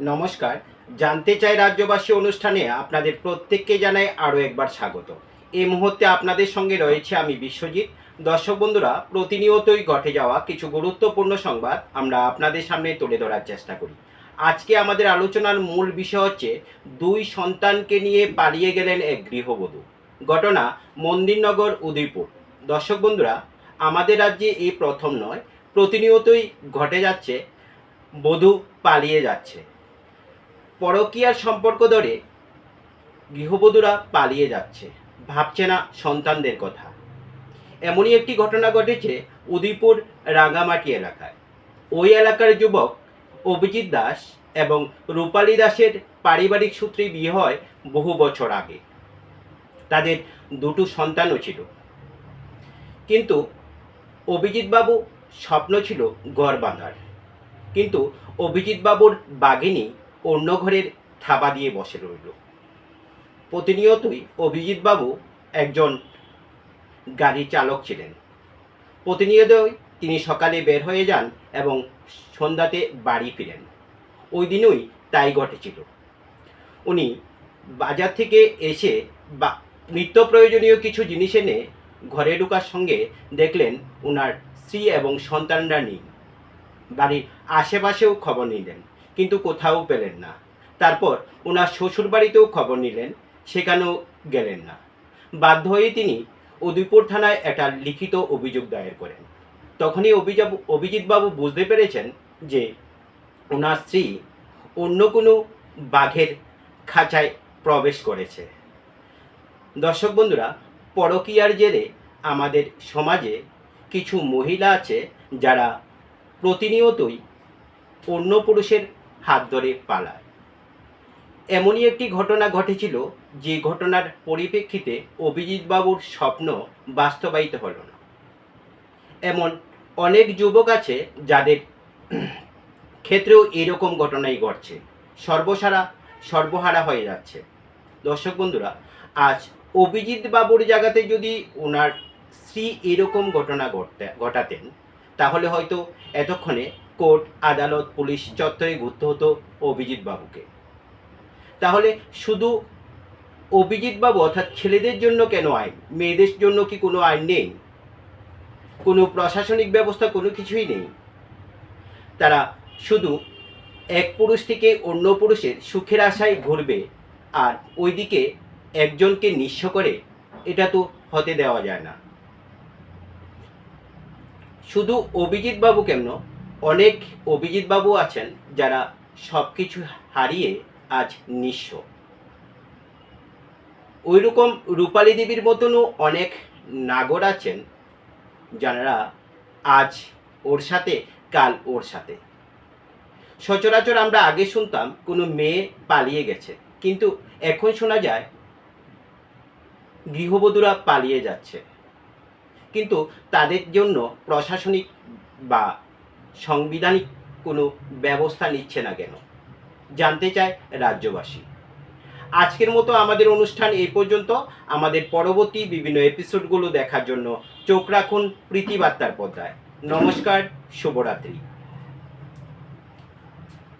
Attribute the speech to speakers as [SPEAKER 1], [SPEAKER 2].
[SPEAKER 1] নমস্কার। জানতে চাই রাজ্যবাসী অনুষ্ঠানে আপনাদের প্রত্যেককে জানাই আরও একবার স্বাগত। এই মুহূর্তে আপনাদের সঙ্গে রয়েছে আমি বিশ্বজিৎ। দর্শক বন্ধুরা, প্রতিনিয়তই ঘটে যাওয়া কিছু গুরুত্বপূর্ণ সংবাদ আমরা আপনাদের সামনে তুলে ধরার চেষ্টা করি। আজকে আমাদের আলোচনার মূল বিষয় হচ্ছে, দুই সন্তানকে নিয়ে পালিয়ে গেলেন এক গৃহবধূ। ঘটনা মন্দিরনগর, উদয়পুর। দর্শক বন্ধুরা, আমাদের রাজ্যে এই প্রথম নয়, প্রতিনিয়তই ঘটে যাচ্ছে, বধূ পালিয়ে যাচ্ছে। পরকীয়ার সম্পর্ক ধরে গৃহবধূরা পালিয়ে যাচ্ছে। ভাবছে না সন্তানদের কথা। এমনই একটি ঘটনা ঘটেছে উদয়পুর রাঙামাটি এলাকায়। ওই এলাকার যুবক অভিজিৎ দাস এবং রূপালী দাসের পারিবারিক সূত্রে বিয়ে হয় বহু বছর আগে। তাদের দুটো সন্তানও ছিল। কিন্তু অভিজিৎ বাবু স্বপ্ন ছিল ঘর বাঁধার। কিন্তু অভিজিৎ বাবুর বাঘিনী অন্য ঘরের থাবা দিয়ে বসে রইল। প্রতিনিয়তই অভিজিৎ বাবু একজন গাড়ি চালক ছিলেন। প্রতিনিয়তই তিনি সকালে বের হয়ে যান এবং সন্ধ্যাতে বাড়ি ফিরেন। ওই দিনই তাই ঘটেছিল। উনি বাজার থেকে এসে বা নিত্য প্রয়োজনীয় কিছু জিনিস এনে ঘরে ঢুকার সঙ্গে দেখলেন ওনার স্ত্রী এবং সন্তানরা নেই। বাড়ির আশেপাশেও খবর নিলেন। কিন্তু কোথাও পেলেন না। তারপর ওনার শ্বশুর বাড়িতেও খবর নিলেন, সেখানেও গেলেন না। বাধ্য হয়ে তিনি উদয়পুর থানায় একটা লিখিত অভিযোগ দায়ের করেন। তখনই অভিযোগ, অভিজিৎবাবু বুঝতে পেরেছেন যে ওনার স্ত্রী অন্য কোনো বাঘের খাঁচায় প্রবেশ করেছে। দর্শক বন্ধুরা, পরকীয়ার জেরে আমাদের সমাজে কিছু মহিলা আছে যারা প্রতিনিয়তই অন্য পুরুষের হাত ধরে পালায়। এমনই একটি ঘটনা ঘটেছিল যে ঘটনার পরিপ্রেক্ষিতে অভিজিৎবাবুর স্বপ্ন বাস্তবায়িত হলো না। এমন অনেক যুবক আছে যাদের ক্ষেত্রেও এরকম ঘটনাই ঘটছে। সর্বসারা, সর্বহারা হয়ে যাচ্ছে। দর্শক বন্ধুরা, আজ অভিজিৎ বাবুর জায়গাতে যদি ওনার স্ত্রী এরকম ঘটনা ঘটতে, ঘটাতেন, তাহলে হয়তো এতক্ষণে কোর্ট, আদালত, পুলিশ চত্বরে ঘুরতে হতো অভিজিৎ বাবুকে। তাহলে শুধু অভিজিৎ বাবু অর্থাৎ ছেলেদের জন্য কেন আইন? মেয়েদের জন্য কি কোনো আইন নেই? কোনো প্রশাসনিক ব্যবস্থা, কোনো কিছুই নেই? তারা শুধু এক পুরুষ থেকে অন্য পুরুষের সুখের আশায় ঘুরবে আর ওইদিকে একজনকে নিঃস্ব করে এটা তো হতে দেওয়া যায় না। শুধু অভিজিৎ বাবু কেমন? অনেক অভিজিৎ বাবু আছেন যারা সব কিছু হারিয়ে আজ নিঃস্ব। ওই রকম রূপালী দেবীর মতনও অনেক নাগর আছেন যারা আজ ওর সাথে, কাল ওর সাথে। সচরাচর আমরা আগে শুনতাম কোনো মেয়ে পালিয়ে গেছে, কিন্তু এখন শোনা যায় গৃহবধূরা পালিয়ে যাচ্ছে। কিন্তু তাদের জন্য প্রশাসনিক বা সাংবিধানিক কোনো ব্যবস্থা নিচ্ছে না কেন? জানতে চায় রাজ্যবাসী। আজকের মতো আমাদের অনুষ্ঠান এই পর্যন্ত। আমাদের পরবর্তী বিভিন্ন এপিসোডগুলো দেখার জন্য চোখ রাখুন প্রীতিবার্তার পর্দায়। নমস্কার, শুভরাত্রি।